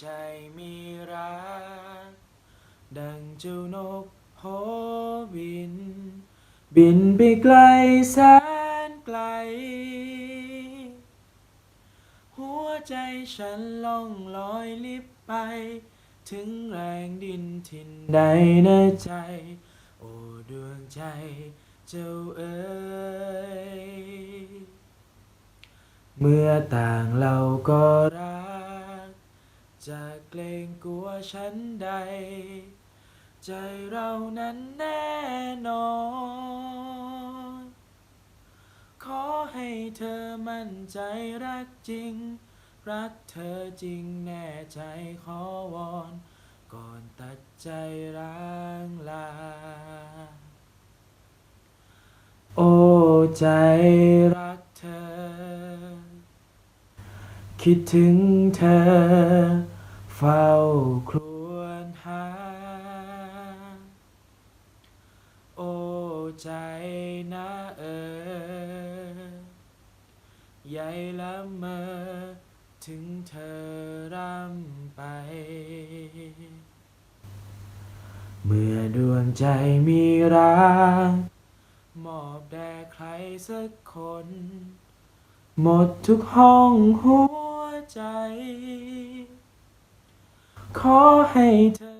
ใจมีรัก ดังเจ้านกโหบิน บินไปไกลแสนไกล หัวใจฉันล่องลอยลิบไป ถึงแรงดินทินใดในใจ โอ้ดวงใจเจ้าเอ๋ยเมื่อต่างเราก็รัก จะเกรงกลัวฉันใด ใจเรานั้นแน่นอน ขอให้เธอมั่นใจรักจริง รักเธอจริงแน่ใจขอวอน ก่อนตัดใจร้างลา โอ้ใจรักเธอ คิดถึงเธอ เฝ้าครวญหา โอ้ใจนะเออใหญ่ละเมอถึงเธอร่ำไป เมื่อดวงใจมีรักมอบแด่ใครสักคน หมดทุกห้องหัวใจ ขอให้เธอ